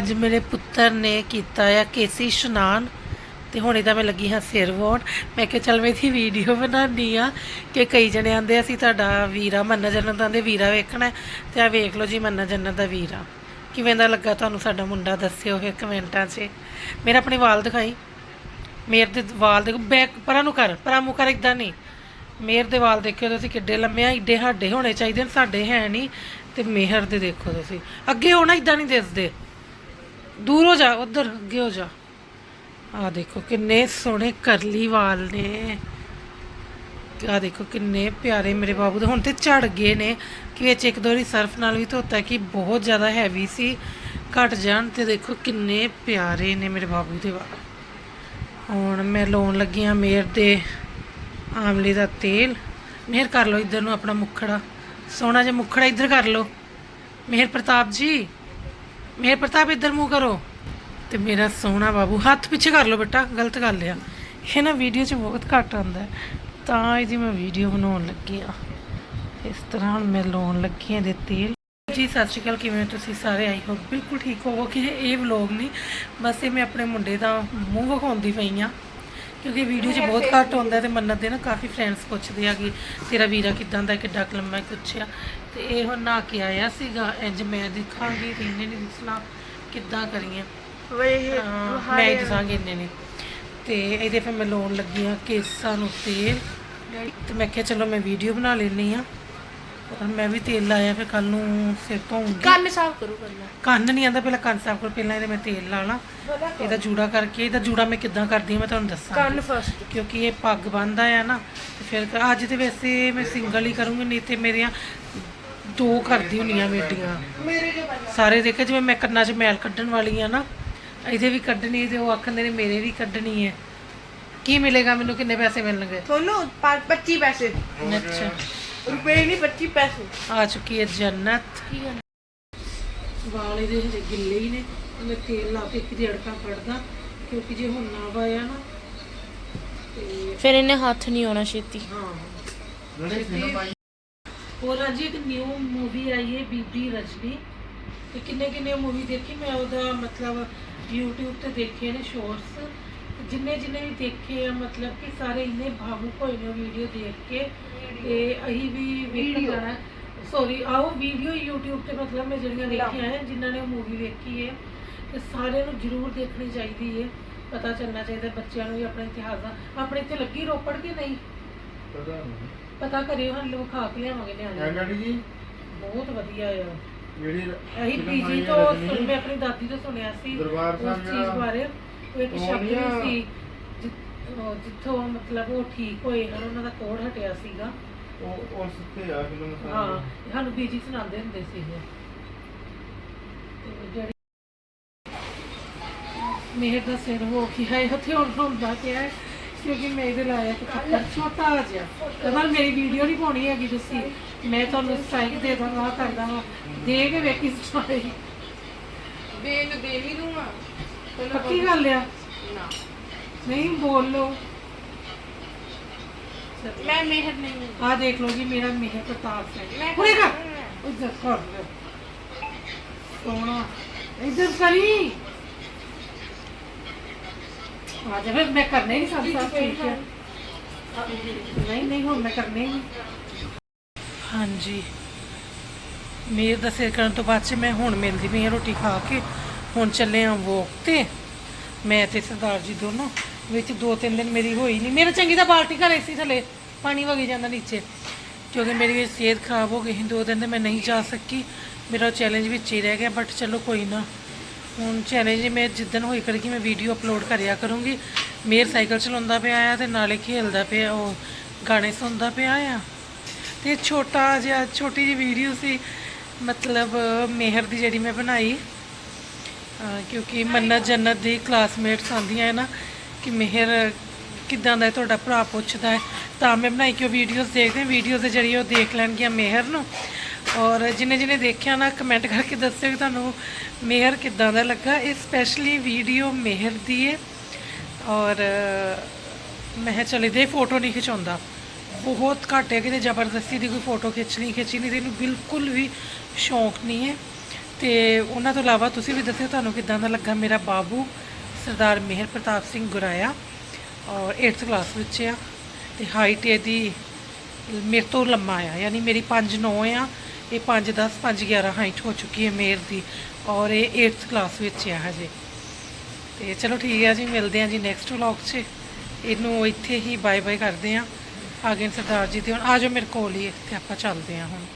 ਅੱਜ ਮੇਰੇ ਪੁੱਤਰ ਨੇ ਕੀਤਾ ਆ ਕੇਸੀ ਇਸ਼ਨਾਨ, ਤੇ ਹੁਣੇ ਤਾਂ ਮੈਂ ਲੱਗੀ ਹਾਂ ਸਿਰ ਵਾਉਣ ਮੈਂ ਕਿਹਾ, ਚੱਲ ਮੈਂ ਇਹਦੀ ਵੀਡੀਓ ਬਣਾਉਣੀ ਆ ਕਿ ਕਈ ਜਣੇ ਆਂਦੇ ਅਸੀਂ ਤੁਹਾਡਾ ਵੀਰਾ, ਮੰਨਾ ਜਨਤ ਦਾ ਦੇ ਵੀਰਾ ਵੇਖਣਾ ਹੈ। ਤੇ ਆ ਵੇਖ ਲਓ ਜੀ ਮੰਨਾ ਜੰਨਤ ਦਾ ਵੀਰਾ। ਕਿਵੇਂ ਦਾ ਲੱਗਾ ਤੁਹਾਨੂੰ ਸਾਡਾ ਮੁੰਡਾ, ਦੱਸਿਓ ਇਹ ਕਮੈਂਟਾਂ 'ਚ। ਮੇਰਾ ਆਪਣੇ ਵਾਲ ਦਿਖਾਈ। ਮੇਰ ਦੇ ਵਾਲ ਦੇਖੋ ਬੈਕ ਪਰਾਂ ਨੂੰ ਕਰ, ਪਰਾਂ ਮੂੰਹ ਕਰ ਇਦਾਂ ਨਹੀਂ। ਮੇਰ ਦੇ ਵਾਲ ਦੇਖਿਓ ਤੁਸੀਂ ਕਿੱਡੇ ਲੰਮੇ ਆ ਇੱਡੇ ਸਾਡੇ ਹੋਣੇ ਚਾਹੀਦੇ ਨੇ, ਸਾਡੇ ਹੈ ਨਹੀਂ, ਤੇ ਮਿਹਰ ਦੇ ਦੇਖੋ ਤੁਸੀਂ। ਅੱਗੇ ਹੋਣਾ ਇਦਾਂ ਨਹੀਂ ਦਿਸਦੇ। ਦੂਰ ਹੋ ਜਾ, ਉਧਰ ਅੱਗੇ ਹੋ ਜਾ। ਆ ਦੇਖੋ ਕਿੰਨੇ ਸੋਹਣੇ ਕਰਲੀ ਵਾਲ ਨੇ। ਆ ਦੇਖੋ ਕਿੰਨੇ ਪਿਆਰੇ ਮੇਰੇ ਬਾਬੂ ਦੇ। ਹੁਣ ਤੇ ਝੜ ਗਏ ਨੇ ਕਿ ਵਿੱਚ ਇੱਕ ਦੋ ਵਾਰੀ ਸਰਫ ਨਾਲ ਵੀ ਧੋਤਾ ਕਿ ਬਹੁਤ ਜ਼ਿਆਦਾ ਹੈਵੀ ਸੀ। ਘਟ ਜਾਣ ਤੇ ਦੇਖੋ ਕਿੰਨੇ ਪਿਆਰੇ ਨੇ ਮੇਰੇ ਬਾਬੂ ਦੇ ਵਾਲ। ਹੁਣ ਮੈਂ ਲਾਉਣ ਲੱਗੀ ਹਾਂ ਮੇਰ ਦੇ ਆਮਲੇ ਦਾ ਤੇਲ। ਮਿਹਰ ਕਰ ਲਓ ਇੱਧਰ ਨੂੰ ਆਪਣਾ ਮੁਖੜਾ। ਸੋਹਣਾ ਜਿਹਾ ਮੁਖੜਾ ਇੱਧਰ ਕਰ ਲਓ। ਮਿਹਰ ਪ੍ਰਤਾਪ ਜੀ। ਮਿਹਰ ਪ੍ਰਤਾਪ ਇੱਧਰ ਮੂੰਹ ਕਰੋ। ਤੇ ਮੇਰਾ ਸੋਹਣਾ ਬਾਬੂ, ਹੱਥ ਪਿੱਛੇ ਕਰ ਲਓ ਬੇਟਾ, ਗਲਤ ਕਰ ਲਿਆ ਇਹ ਨਾ ਵੀਡੀਓ 'ਚ ਬਹੁਤ ਘੱਟ ਆਉਂਦਾ ਤਾਂ ਇਹਦੀ ਮੈਂ ਵੀਡੀਓ ਬਣਾਉਣ ਲੱਗੀ ਆ ਇਸ ਤਰ੍ਹਾਂ ਹੁਣ ਮੈਂ ਲਾਉਣ ਲੱਗੀ ਹਾਂ ਦੇ ਤੇਲ। ਜੀ, ਸਤਿ ਸ਼੍ਰੀ ਅਕਾਲ, ਕਿਵੇਂ ਤੁਸੀਂ ਸਾਰੇ? ਆਈ ਹੋ ਬਿਲਕੁਲ ਠੀਕ ਹੋਵੋ ਕਿ ਇਹ ਵਲੌਗ ਨਹੀਂ, ਬਸ ਇਹ ਮੈਂ ਆਪਣੇ ਮੁੰਡੇ ਦਾ ਮੂੰਹ ਵਿਖਾਉਂਦੀ ਪਈ ਆ ਕਿਉਂਕਿ ਵੀਡੀਓ 'ਚ ਬਹੁਤ ਘੱਟ ਆਉਂਦਾ ਤੇ ਮੰਨਤ ਦੇ ਨਾ ਕਾਫੀ ਫਰੈਂਡਸ ਪੁੱਛਦੇ ਆ ਕਿ ਤੇਰਾ ਵੀਰਾ ਕਿਦਾਂ ਦਾ ਕਿੱਡਾ ਕਲਮਾ ਪੁੱਛਿਆ ਤੇ ਇਹ ਹੁਣ ਨਹਾ ਕੇ ਆਇਆ ਸੀਗਾ ਇੰਜ ਮੈਂ ਦਿਖਾਂਗੀ ਤੇ ਇਹਨੇ ਨਹੀਂ ਦਿਸਣਾ ਕਿੱਦਾਂ ਕਰੀਏ। ਵੇ ਮੈਂ ਦੱਸਾਂਗੀ ਇੰਨੇ ਨੇ। ਤੇ ਇਹਦੇ ਫਿਰ ਮੈਂ ਲਾਉਣ ਲੱਗੀ ਆ ਕੇਸਾਂ ਨੂੰ ਤੇਲ। ਤੇ ਮੈਂ ਕਿਹਾ ਚਲੋ ਮੈਂ ਵੀਡੀਓ ਬਣਾ ਲੈਣੀ ਆ। ਔਰ ਮੈਂ ਵੀ ਤੇਲ ਲਾਇਆ ਫਿਰ ਕੱਲ ਨੂੰ ਸਿਰ ਧੋਉਂਗੀ ਕੰਨ ਸਾਫ਼ ਕਰੋ ਪਹਿਲਾਂ। ਕੰਨ ਨਹੀਂ ਆਂਦਾ ਪਹਿਲਾਂ ਕੰਨ ਸਾਫ਼ ਕਰ ਪਹਿਲਾਂ ਇਹਦੇ ਮੈਂ ਤੇਲ ਲਾ ਲਾਂ। ਇਹਦਾ ਜੂੜਾ ਕਰਕੇ ਇਹਦਾ ਜੂੜਾ ਮੈਂ ਕਿੱਦਾਂ ਕਰਦੀ ਹਾਂ ਮੈਂ ਤੁਹਾਨੂੰ ਦੱਸਾਂ ਕੰਨ ਫਸਟ ਕਿਉਂਕਿ ਇਹ ਪੱਗ ਬੰਨਦਾ ਆ ਨਾ ਤੇ ਫਿਰ ਅੱਜ ਤੇ ਵੈਸੇ ਮੈਂ ਸਿੰਗਲ ਹੀ ਕਰੂੰਗੀ ਨਹੀਂ ਤੇ ਮੇਰੀਆਂ ਦੋ ਕਰਦੀ ਹੁੰਦੀਆਂ ਬੇਟੀਆਂ। ਸਾਰੇ ਦੇਖੇ ਜਿਵੇਂ ਮੈਂ ਕੰਨਾਂ 'ਚ ਮੈਲ ਕੱਢਣ ਵਾਲੀ ਆ ਨਾ ਇਹਦੇ ਵੀ ਕੱਢਣੀ ਤੇ ਉਹ ਆਖਦੇ ਨੇ ਮੇਰੇ ਵੀ ਕੱਢਣੀ ਹੈ। ਕੀ ਮਿਲੇਗਾ ਮੈਨੂੰ ਕਿੰਨੇ ਪੈਸੇ ਮਿਲਣਗੇ? ਤੁਹਾਨੂੰ 25 ਪੈਸੇ। ਅੱਛਾ। ਰੁਪਏ ਨਹੀਂ 25 ਪੈਸੇ। ਆ ਚੁੱਕੀ ਹੈ ਜੰਨਤ। ਕੀ ਗੱਲ? ਵਾਲ ਇਹਦੇ ਹਜੇ ਗਿੱਲੇ ਹੀ ਨੇ। ਮੈਂ ਤੇਲ ਲਾ ਕੇ ਇੱਕ ਜੜਕਾ ਕੱਢਦਾ ਕਿਉਂਕਿ ਜੇ ਹੁਣ ਨਾ ਵਾਇਆ ਨਾ ਤੇ ਫਿਰ ਇਹਨੇ ਹੱਥ ਨਹੀਂ ਆਉਣਾ ਛੇਤੀ। ਹਾਂ। ਹੋਰ ਅੱਜ ਇੱਕ ਨਿਊ ਮੂਵੀ ਆਈ ਹੈ ਬੀਬੀ ਰਜਨੀ। ਤੇ ਕਿੰਨੇ ਕਿੰਨੇ ਮੂਵੀ ਦੇਖੀ? ਮੈਂ ਉਹਦਾ ਮਤਲਬ YouTube ਤੇ ਦੇਖੇ ਨੇ ਸ਼ਾਰਟਸ ਜਿੰਨੇ ਜਿੰਨੇ ਵੀ ਦੇਖੇ ਆ ਮਤਲਬ ਕਿ ਸਾਰੇ ਇੰਨੇ ਭਾਵੁਕ ਹੋਏ ਨੇ ਵੀਡੀਓ ਦੇਖ ਕੇ ਤੇ ਅਸੀਂ ਵੀ ਵੇਖਣ ਜਾਣਾ। ਸੌਰੀ ਆਓ ਵੀਡੀਓ YouTube ਤੇ ਮਤਲਬ ਮੈਂ ਜਿਹੜੀਆਂ ਦੇਖੀਆਂ ਹੈ ਜਿਨ੍ਹਾਂ ਨੇ ਮੂਵੀ ਵੇਖੀ ਹੈ ਤੇ ਸਾਰਿਆਂ ਨੂੰ ਜ਼ਰੂਰ ਦੇਖਣੀ ਚਾਹੀਦੀ ਹੈ ਪਤਾ ਚੱਲਣਾ ਚਾਹੀਦਾ ਬੱਚਿਆਂ ਨੂੰ ਵੀ ਆਪਣਾ ਇਤਿਹਾਸ ਦਾ। ਆਪਣੇ ਇੱਥੇ ਲੱਗੀ ਰੋਪੜ ਕਿ ਨਹੀਂ? ਪਤਾ ਕਰਿਓ ਹਾਂ ਲੋਕ ਖਾ ਕੇ ਲਿਆਵਾਂਗੇ ਨਿਆਣੇ। ਜੀ? ਬਹੁਤ ਵਧੀਆ ਆ। ਜਿਹੜੀ ਅਸੀਂ ਫਿਲਮ ਪੀਜੀ ਆਈ ਹੈ ਤੋਂ ਰਜਨੀ, ਸੁਣ ਮੈਂ ਆਪਣੀ ਦਾਦੀ ਤੋਂ ਸੁਣਿਆ ਸੀ ਦਰਬਾਰ ਉਸ ਸਾਹਿਬ ਚੀਜ਼ ਜਿਹੜਾ ਬਾਰੇ। ਇੱਕ ਉਹ ਸ਼ਬਦ ਨਹੀਂ ਆ- ਵੀ ਸੀ ਜਿ- ਉਹ ਜਿੱਥੋਂ ਮਤਲਬ ਉਹ ਠੀਕ ਹੋਏ ਹਨ ਉਹਨਾਂ ਦਾ ਕੋੜ ਹਟਿਆ ਸੀਗਾ। ਉਹ ਉਸ ਤੇ ਆ ਫਿਲਮ ਹਾਂ ਸਾਨੂੰ ਬੀਜੀ ਸੁਣਾਉਂਦੇ ਹੁੰਦੇ ਸੀ ਇਹ ਤੇ ਜਿਹੜੀ ਮੇਰ ਦਾ ਸਿਰ ਹੋ ਕੀ ਹੈ ਉੱਥੇ ਹੁਣ ਹੁੰਦਾ ਪਿਆ ਹੈ ਕਿਉਂਕਿ ਮੈਂ ਇਹਦੇ ਲਾਇਆ ਇੱਕ ਪੱਥਰ ਛੋਟਾ ਜਿਹਾ। ਤੇ ਨਾਲ ਮੇਰੀ ਵੀਡੀਓ ਨਹੀਂ ਪਾਉਣੀ ਹੈਗੀ ਤੁਸੀਂ। ਮੈਂ ਤੁਹਾਨੂੰ ਸਟ੍ਰਾਈਕ ਦੇ ਦਾਂਗਾ ਆਹ ਕਰ ਦਾਂਗਾ ਦੇ ਕੇ ਵੇਖੀ ਸਟ੍ਰਾਈਕ ਦੇਣ ਦੇ ਵੀ ਦੂੰਗਾ ਪੱਕੀ ਗੱਲ ਆ? ਨਾ। ਨਹੀਂ ਬੋਲ ਲੋ ਮੈਂ ਮਿਹਰ ਨਹੀਂ ਆ ਦੇਖ ਲਓ ਜੀ ਮੇਰਾ ਮਿਹਰ ਪ੍ਰਤਾਪ ਸਿੰਘ। ਹੁਣੇ ਕਰ। ਇੱਧਰ ਕਰ ਲੈ ਸੋਹਣਾ। ਇੱਧਰ ਕਰੀ। ਆ ਜਾ ਫਿਰ ਮੈਂ ਕਰਨੇ ਨਹੀਂ ਸਭ ਸਭ ਠੀਕ ਹੈ। ਨਹੀਂ ਨਹੀਂ ਹੁਣ ਮੈਂ ਕਰਨੇ ਨਹੀਂ। ਹਾਂਜੀ। ਮੇਰੇ ਦਾ ਸਿਰ ਕਰਨ ਤੋਂ ਬਾਅਦ ਚ ਮੈਂ ਹੁਣ ਮਿਲਦੀ ਪਈ ਹਾਂ ਰੋਟੀ ਖਾ ਕੇ। ਹੁਣ ਚੱਲੇ ਆ ਵੋਕ ਤੇ। ਮੈਂ ਤੇ ਸਰਦਾਰ ਜੀ ਦੋਨੋਂ, ਵਿੱਚ ਦੋ ਤਿੰਨ ਦਿਨ ਮੇਰੀ ਹੋਈ ਨਹੀਂ ਮੇਰਾ ਚੰਗੀ ਤਾਂ ਬਾਲਟੀ ਘਰੇ ਸੀ ਥੱਲੇ, ਪਾਣੀ ਵਗੀ ਜਾਂਦਾ ਨੀਚੇ। ਕਿਉਂਕਿ ਮੇਰੀ ਸਿਹਤ ਖਰਾਬ ਹੋ ਗਈ ਸੀ, ਦੋ ਦਿਨ ਤੇ ਮੈਂ ਨਹੀਂ ਜਾ ਸਕੀ। ਮੇਰਾ ਚੈਲੰਜ ਵਿੱਚ ਹੀ ਰਹਿ ਗਿਆ ਬਟ ਚਲੋ ਕੋਈ ਨਾ। ਹੁਣ ਚੈਲੰਜ ਮੈਂ ਜਿੱਦਣ ਹੋਈ ਕਰੇਗੀ, ਮੈਂ ਵੀਡੀਓ ਅਪਲੋਡ ਕਰਿਆ ਕਰੂੰਗੀ। ਮੇਰ ਸਾਈਕਲ ਚਲਾਉਂਦਾ ਪਿਆ ਆ ਤੇ ਨਾਲੇ ਖੇਲਦਾ ਪਿਆ, ਉਹ ਗਾਣੇ ਸੁਣਦਾ ਪਿਆ ਆ। ਤੇ ਛੋਟਾ ਜਿਹਾ, ਛੋਟੀ ਜਿਹੀ ਵੀਡੀਓ ਸੀ, ਮਤਲਬ ਮਿਹਰ ਦੀ ਜਿਹੜੀ ਮੈਂ ਬਣਾਈ। ਕਿਉਂਕਿ ਮੰਨਤ ਜੰਨਤ ਦੀ ਕਲਾਸਮੇਟਸ ਆਉਂਦੀਆਂ ਹੈ ਨਾ, ਕਿ ਮਿਹਰ ਕਿਦਾਂ ਦਾ ਤੁਹਾਡਾ ਭਰਾ ਪੁੱਛਦਾ ਹੈ। ਤਾਂ ਮੈਂ ਬਣਾਈ ਕਿ ਉਹ ਵੀਡੀਓਜ਼ ਦੇਖਦੇ ਵੀਡੀਓਜ਼ ਦੇ ਜਰੀਏ ਉਹ ਦੇਖ ਲੈਣਗੀਆਂ ਮਿਹਰ ਨੂੰ। ਔਰ ਜਿਨੇ ਜਿਨੇ ਦੇਖਿਆ ਨਾ ਕਮੈਂਟ ਕਰਕੇ ਦੱਸਿਓ ਕਿ ਤੁਹਾਨੂੰ ਮਿਹਰ ਕਿਦਾਂ ਦਾ ਲੱਗਾ। ਇਹ ਸਪੈਸ਼ਲੀ ਵੀਡੀਓ ਮਿਹਰ ਦੀ ਹੈ। ਔਰ ਮੈਂ ਚਲੇ ਦੇ ਫੋਟੋ ਨਹੀਂ ਖਿਚਾਉਂਦਾ। ਬਹੁਤ ਘੱਟ ਹੈ, ਕਿਤੇ ਜ਼ਬਰਦਸਤੀ ਦੀ ਕੋਈ ਫੋਟੋ ਖਿੱਚਣੀ ਖਿੱਚੀ ਨਹੀਂ ਤੇ ਇਹਨੂੰ ਬਿਲਕੁਲ ਵੀ ਸ਼ੌਂਕ ਨਹੀਂ ਹੈ। ਤੇ ਉਹਨਾਂ ਤੋਂ ਇਲਾਵਾ ਤੁਸੀਂ ਵੀ ਦੱਸਿਓ ਤੁਹਾਨੂੰ ਕਿਦਾਂ ਦਾ ਲੱਗਾ ਮੇਰਾ ਬਾਬੂ, ਸਰਦਾਰ ਮਿਹਰ ਪ੍ਰਤਾਪ ਸਿੰਘ ਗੁਰਾਇਆ, ਔਰ 8th ਕਲਾਸ ਵਿੱਚ ਆ ਤੇ ਹਾਈਟ ਇਹਦੀ ਮੇਰੇ ਤੋਂ ਲੰਮਾ ਆ, ਯਾਨੀ ਮੇਰੀ 5 9 ਆ, ਇਹ 5 10 5 11 ਹਾਈਟ ਹੋ ਚੁੱਕੀ ਹੈ ਮੇਰ ਦੀ, ਔਰ ਇਹ 8th ਕਲਾਸ ਵਿੱਚ ਆ ਹਜੇ। ਤੇ ਚਲੋ ਠੀਕ ਹੈ ਜੀ, ਮਿਲਦੇ ਹਾਂ ਜੀ ਨੈਕਸਟ ਵਲੌਗ 'ਚ। ਇਹਨੂੰ ਇੱਥੇ ਹੀ ਬਾਏ ਬਾਏ ਕਰਦੇ ਹਾਂ ਆ ਗਏ ਨੇ ਸਰਦਾਰ ਜੀ ਤੇ ਹੁਣ ਆ ਜਾਓ ਮੇਰੇ ਕੋਲ ਹੀ, ਤੇ ਆਪਾਂ ਚੱਲਦੇ ਹਾਂ ਹੁਣ।